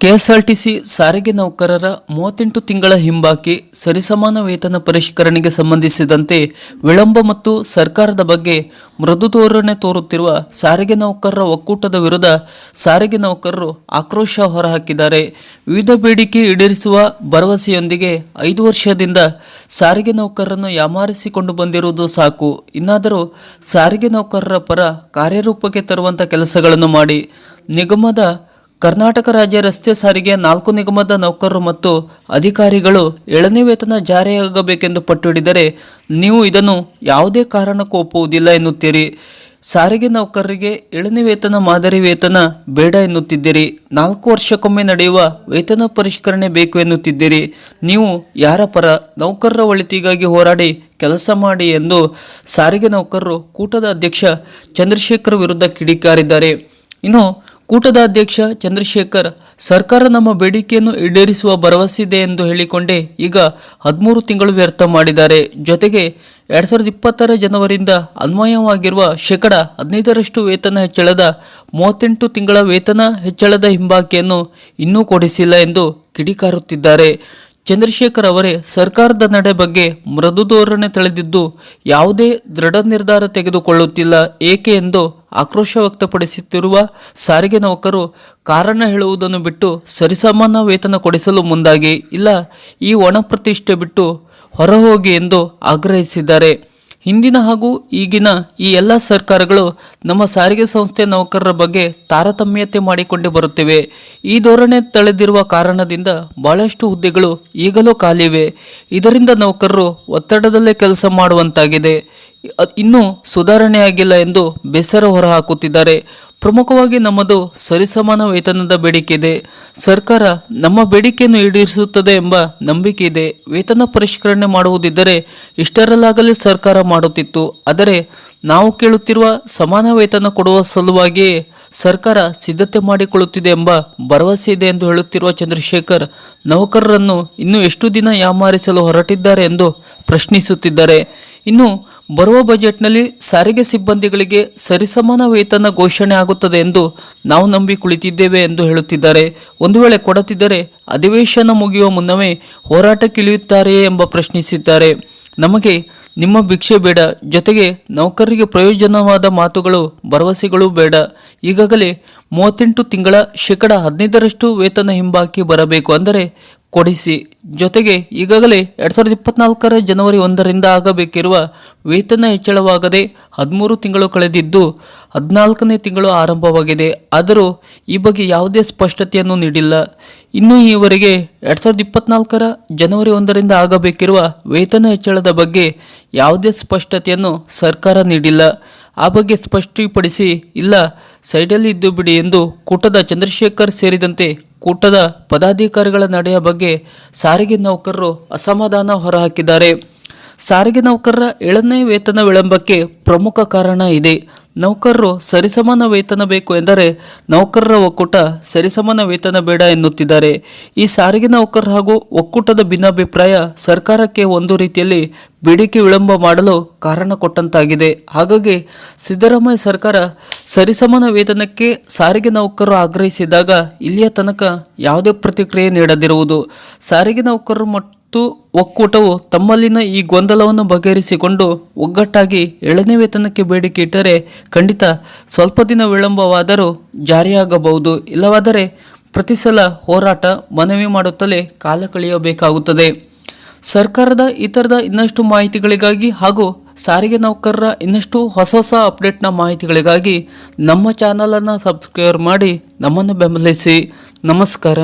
KSRTC ಸಾರಿಗೆ ನೌಕರರ ಮೂವತ್ತೆಂಟು ತಿಂಗಳ ಹಿಂಬಾಕಿ ಸರಿಸಮಾನ ವೇತನ ಪರಿಷ್ಕರಣೆಗೆ ಸಂಬಂಧಿಸಿದಂತೆ ವಿಳಂಬ ಮತ್ತು ಸರ್ಕಾರದ ಬಗ್ಗೆ ಮೃದು ಧೋರಣೆ ತೋರುತ್ತಿರುವ ಸಾರಿಗೆ ನೌಕರರ ಒಕ್ಕೂಟದ ವಿರುದ್ಧ ಸಾರಿಗೆ ನೌಕರರು ಆಕ್ರೋಶ ಹೊರಹಾಕಿದ್ದಾರೆ. ವಿವಿಧ ಬೇಡಿಕೆ ಈಡೇರಿಸುವ ಭರವಸೆಯೊಂದಿಗೆ ಐದು ವರ್ಷದಿಂದ ಸಾರಿಗೆ ನೌಕರರನ್ನು ಯಾಮಾರಿಸಿಕೊಂಡು ಬಂದಿರುವುದು ಸಾಕು. ಇನ್ನಾದರೂ ಸಾರಿಗೆ ನೌಕರರ ಪರ ಕಾರ್ಯರೂಪಕ್ಕೆ ತರುವಂಥ ಕೆಲಸಗಳನ್ನು ಮಾಡಿ ನಿಗಮದ ಕರ್ನಾಟಕ ರಾಜ್ಯ ರಸ್ತೆ ಸಾರಿಗೆ ನಾಲ್ಕು ನಿಗಮದ ನೌಕರರು ಮತ್ತು ಅಧಿಕಾರಿಗಳು ಏಳನೇ ವೇತನ ಜಾರಿಯಾಗಬೇಕೆಂದು ಪಟ್ಟು ಹಿಡಿದರೆ ನೀವು ಇದನ್ನು ಯಾವುದೇ ಕಾರಣಕ್ಕೂ ಒಪ್ಪುವುದಿಲ್ಲ ಎನ್ನುತ್ತೀರಿ. ಸಾರಿಗೆ ನೌಕರರಿಗೆ ಏಳನೇ ವೇತನ, ಮಾದರಿ ವೇತನ ಬೇಡ ಎನ್ನುತ್ತಿದ್ದೀರಿ. ನಾಲ್ಕು ವರ್ಷಕ್ಕೊಮ್ಮೆ ನಡೆಯುವ ವೇತನ ಪರಿಷ್ಕರಣೆ ಬೇಕು ಎನ್ನುತ್ತಿದ್ದೀರಿ. ನೀವು ಯಾರ ಪರ ನೌಕರರ ಒಳಿತಿಗಾಗಿ ಹೋರಾಡಿ ಕೆಲಸ ಮಾಡಿ ಎಂದು ಸಾರಿಗೆ ನೌಕರರು ಕೂಟದ ಅಧ್ಯಕ್ಷ ಚಂದ್ರಶೇಖರ್ ವಿರುದ್ಧ ಕಿಡಿಕಾರಿದ್ದಾರೆ. ಇನ್ನು ಕೂಟದ ಅಧ್ಯಕ್ಷ ಚಂದ್ರಶೇಖರ್, ಸರ್ಕಾರ ನಮ್ಮ ಬೇಡಿಕೆಯನ್ನು ಈಡೇರಿಸುವ ಭರವಸೆ ಇದೆ ಎಂದು ಹೇಳಿಕೊಂಡೇ ಈಗ ಹದಿಮೂರು ತಿಂಗಳು ವ್ಯರ್ಥ ಮಾಡಿದ್ದಾರೆ. ಜೊತೆಗೆ ಎರಡ್ ಸಾವಿರದ ಇಪ್ಪತ್ತರ ಜನವರಿಯಿಂದ ಅನ್ವಯವಾಗಿರುವ ಶೇಕಡ ಹದಿನೈದರಷ್ಟು ವೇತನ ಹೆಚ್ಚಳದ ಮೂವತ್ತೆಂಟು ತಿಂಗಳ ವೇತನ ಹೆಚ್ಚಳದ ಹಿಂಬಾಕಿಯನ್ನು ಇನ್ನೂ ಕೊಡಿಸಿಲ್ಲ ಎಂದು ಕಿಡಿಕಾರುತ್ತಿದ್ದಾರೆ. ಚಂದ್ರಶೇಖರ್ ಅವರೇ ಸರ್ಕಾರದ ನಡೆ ಬಗ್ಗೆ ಮೃದು ಧೋರಣೆ ತಳೆದಿದ್ದು ಯಾವುದೇ ದೃಢ ನಿರ್ಧಾರ ತೆಗೆದುಕೊಳ್ಳುತ್ತಿಲ್ಲ. ಏಕೆ ಎಂದು ಆಕ್ರೋಶ ವ್ಯಕ್ತಪಡಿಸುತ್ತಿರುವ ಸಾರಿಗೆ ನೌಕರು ಕಾರಣ ಹೇಳುವುದನ್ನು ಬಿಟ್ಟು ಸರಿಸಮಾನ ವೇತನ ಕೊಡಿಸಲು ಮುಂದಾಗಿ ಇಲ್ಲ, ಈ ಒಣ ಪ್ರತಿಷ್ಠೆ ಬಿಟ್ಟು ಹೊರಹೋಗಿ ಎಂದು ಆಗ್ರಹಿಸಿದ್ದಾರೆ. ಹಿಂದಿನ ಹಾಗೂ ಈಗಿನ ಈ ಎಲ್ಲ ಸರ್ಕಾರಗಳು ನಮ್ಮ ಸಾರಿಗೆ ಸಂಸ್ಥೆ ನೌಕರರ ಬಗ್ಗೆ ತಾರತಮ್ಯತೆ ಮಾಡಿಕೊಂಡು ಬರುತ್ತಿವೆ. ಈ ಧೋರಣೆ ತಳೆದಿರುವ ಕಾರಣದಿಂದ ಬಹಳಷ್ಟು ಹುದ್ದೆಗಳು ಈಗಲೂ ಖಾಲಿವೆ. ಇದರಿಂದ ನೌಕರರು ಒತ್ತಡದಲ್ಲೇ ಕೆಲಸ ಮಾಡುವಂತಾಗಿದೆ. ಇನ್ನೂ ಸುಧಾರಣೆಯಾಗಿಲ್ಲ ಎಂದು ಬೇಸರ ಹೊರಹಾಕುತ್ತಿದ್ದಾರೆ. ಪ್ರಮುಖವಾಗಿ ನಮ್ಮದು ಸರಿಸಮಾನ ವೇತನದ ಬೇಡಿಕೆ ಇದೆ. ಸರ್ಕಾರ ನಮ್ಮ ಬೇಡಿಕೆಯನ್ನು ಈಡೇರಿಸುತ್ತದೆ ಎಂಬ ನಂಬಿಕೆ ಇದೆ. ವೇತನ ಪರಿಷ್ಕರಣೆ ಮಾಡುವುದಿದ್ದರೆ ಇಷ್ಟರಲ್ಲಾಗಲೇ ಸರ್ಕಾರ ಮಾಡುತ್ತಿತ್ತು. ಆದರೆ ನಾವು ಕೇಳುತ್ತಿರುವ ಸಮಾನ ವೇತನ ಕೊಡುವ ಸಲುವಾಗಿಯೇ ಸರ್ಕಾರ ಸಿದ್ಧತೆ ಮಾಡಿಕೊಳ್ಳುತ್ತಿದೆ ಎಂಬ ಭರವಸೆ ಇದೆ ಎಂದು ಹೇಳುತ್ತಿರುವ ಚಂದ್ರಶೇಖರ್, ನೌಕರರನ್ನು ಇನ್ನೂ ಎಷ್ಟು ದಿನ ಯಾಮಾರಿಸಲು ಹೊರಟಿದ್ದಾರೆ ಎಂದು ಪ್ರಶ್ನಿಸುತ್ತಿದ್ದಾರೆ. ಇನ್ನು ಬರುವ ಬಜೆಟ್ನಲ್ಲಿ ಸಾರಿಗೆ ಸಿಬ್ಬಂದಿಗಳಿಗೆ ಸರಿಸಮಾನ ವೇತನ ಘೋಷಣೆ ಆಗುತ್ತದೆ ಎಂದು ನಾವು ನಂಬಿ ಕುಳಿತಿದ್ದೇವೆ ಎಂದು ಹೇಳುತ್ತಿದ್ದಾರೆ. ಒಂದು ವೇಳೆ ಕೊಡುತ್ತಿದ್ದರೆ ಅಧಿವೇಶನ ಮುಗಿಯುವ ಮುನ್ನವೇ ಹೋರಾಟಕ್ಕಿಳಿಯುತ್ತಾರೆಯೇ ಎಂಬ ಪ್ರಶ್ನಿಸಿದ್ದಾರೆ. ನಮಗೆ ನಿಮ್ಮ ಭಿಕ್ಷೆ ಬೇಡ. ಜೊತೆಗೆ ನೌಕರರಿಗೆ ಪ್ರಯೋಜನವಾದ ಮಾತುಗಳು, ಭರವಸೆಗಳು ಬೇಡ. ಈಗಾಗಲೇ ಮೂವತ್ತೆಂಟು ತಿಂಗಳ ಶೇಕಡ ಹದಿನೈದರಷ್ಟು ವೇತನ ಹಿಂಬಾಕಿ ಬರಬೇಕು. ಅಂದರೆ ಕೊಡಿಸಿ. ಜೊತೆಗೆ ಈಗಾಗಲೇ ಎರಡ್ ಸಾವಿರದ ಇಪ್ಪತ್ನಾಲ್ಕರ ಜನವರಿ ಒಂದರಿಂದ ಆಗಬೇಕಿರುವ ವೇತನ ಹೆಚ್ಚಳವಾಗದೆ ಹದಿಮೂರು ತಿಂಗಳು ಕಳೆದಿದ್ದು ಹದಿನಾಲ್ಕನೇ ತಿಂಗಳು ಆರಂಭವಾಗಿದೆ. ಆದರೂ ಈ ಬಗ್ಗೆ ಯಾವುದೇ ಸ್ಪಷ್ಟತೆಯನ್ನು ನೀಡಿಲ್ಲ. ಇನ್ನೂ ಈವರೆಗೆ ಎರಡ್ ಸಾವಿರದ ಇಪ್ಪತ್ನಾಲ್ಕರ ಜನವರಿ ಒಂದರಿಂದ ಆಗಬೇಕಿರುವ ವೇತನ ಹೆಚ್ಚಳದ ಬಗ್ಗೆ ಯಾವುದೇ ಸ್ಪಷ್ಟತೆಯನ್ನು ಸರ್ಕಾರ ನೀಡಿಲ್ಲ. ಆ ಬಗ್ಗೆ ಸ್ಪಷ್ಟಪಡಿಸಿ ಇಲ್ಲ. ಸೈಡಲ್ಲಿ ಇದ್ದು ಬಿಡಿ ಎಂದು ಕೂಟದ ಚಂದ್ರಶೇಖರ್ ಸೇರಿದಂತೆ ಕೂಟದ ಪದಾಧಿಕಾರಿಗಳ ನಡೆಯ ಬಗ್ಗೆ ಸಾರಿಗೆ ನೌಕರರು ಅಸಮಾಧಾನ ಹೊರಹಾಕಿದ್ದಾರೆ. ಸಾರಿಗೆ ನೌಕರರ ಏಳನೇ ವೇತನ ವಿಳಂಬಕ್ಕೆ ಪ್ರಮುಖ ಕಾರಣ ಇದೆ. ನೌಕರರು ಸರಿಸಮಾನ ವೇತನ ಬೇಕು ಎಂದರೆ ನೌಕರರ ಒಕ್ಕೂಟ ಸರಿಸಮಾನ ವೇತನ ಬೇಡ ಎನ್ನುತ್ತಿದ್ದಾರೆ. ಈ ಸಾರಿಗೆ ನೌಕರರು ಹಾಗೂ ಒಕ್ಕೂಟದ ಭಿನ್ನಾಭಿಪ್ರಾಯ ಸರ್ಕಾರಕ್ಕೆ ಒಂದು ರೀತಿಯಲ್ಲಿ ಬೇಡಿಕೆ ವಿಳಂಬ ಮಾಡಲು ಕಾರಣ ಕೊಟ್ಟಂತಾಗಿದೆ. ಹಾಗಾಗಿ ಸಿದ್ದರಾಮಯ್ಯ ಸರ್ಕಾರ ಸರಿಸಮಾನ ವೇತನಕ್ಕೆ ಸಾರಿಗೆ ನೌಕರರು ಆಗ್ರಹಿಸಿದಾಗ ಇಲ್ಲಿಯ ತನಕ ಯಾವುದೇ ಪ್ರತಿಕ್ರಿಯೆ ನೀಡದಿರುವುದು. ಸಾರಿಗೆ ನೌಕರರು ಮತ್ತು ಒಕ್ಕೂಟವು ತಮ್ಮಲ್ಲಿನ ಈ ಗೊಂದಲವನ್ನು ಬಗೆಹರಿಸಿಕೊಂಡು ಒಗ್ಗಟ್ಟಾಗಿ ಏಳನೇ ವೇತನಕ್ಕೆ ಬೇಡಿಕೆ ಇಟ್ಟರೆ ಖಂಡಿತ ಸ್ವಲ್ಪ ದಿನ ವಿಳಂಬವಾದರೂ ಜಾರಿಯಾಗಬಹುದು. ಇಲ್ಲವಾದರೆ ಪ್ರತಿ ಸಲ ಹೋರಾಟ ಮನವಿ ಮಾಡುತ್ತಲೇ ಕಾಲ ಕಳೆಯಬೇಕಾಗುತ್ತದೆ. ಸರ್ಕಾರದ ಇತರದ ಇನ್ನಷ್ಟು ಮಾಹಿತಿಗಳಿಗಾಗಿ ಹಾಗೂ ಸಾರಿಗೆ ನೌಕರರ ಇನ್ನಷ್ಟು ಹೊಸ ಹೊಸ ಅಪ್ಡೇಟ್ನ ಮಾಹಿತಿಗಳಿಗಾಗಿ ನಮ್ಮ ಚಾನಲನ್ನು ಸಬ್ಸ್ಕ್ರೈಬ್ ಮಾಡಿ ನಮ್ಮನ್ನು ಬೆಂಬಲಿಸಿ. ನಮಸ್ಕಾರ.